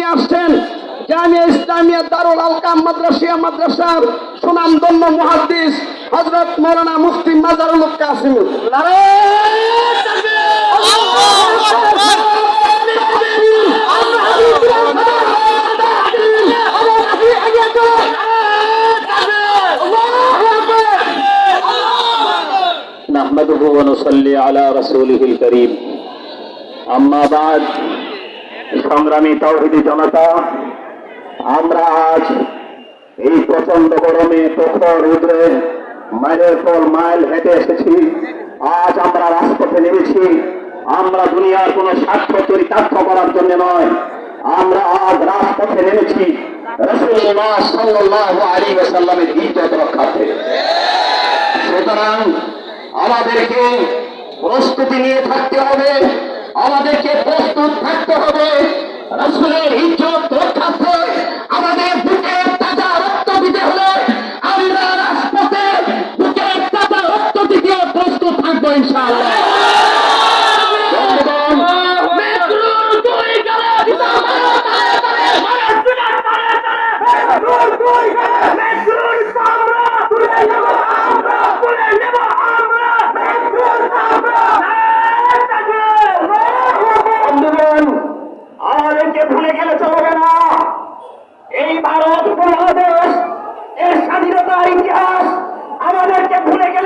নিয়ে আসছেন জামিয়া ইসলামিয়া দারুল আলকাম মাদ্রাসিয়া মাদ্রাসার সুনামধন্য মুহাদ্দিস হযরত মাওলানা মুফতি মাজারুল কাসিম نحمده ونصلي على رسوله الكريم أما بعد সংগ্রামী তৌহিদি জনতা, আমরা আজ এই প্রচণ্ড গরমে প্রখর রুদ্রে মাইলের পর মাইল হেঁটে এসেছি। আজ আমরা রাজপথে নেমেছি। আমরা দুনিয়ার কোনো স্বার্থ চরিতার্থ করার জন্য নয়। আমরা আজ রাজপথে নেমেছি। সুতরাং আমাদেরকে প্রস্তুতি নিয়ে থাকতে হবে। আমাদেরকে প্রস্তুত থাকতে হবে। এই ভারত উপমহাদেশ এর স্বাধীনতার ইতিহাস আমাদেরকে ভুলে গেলে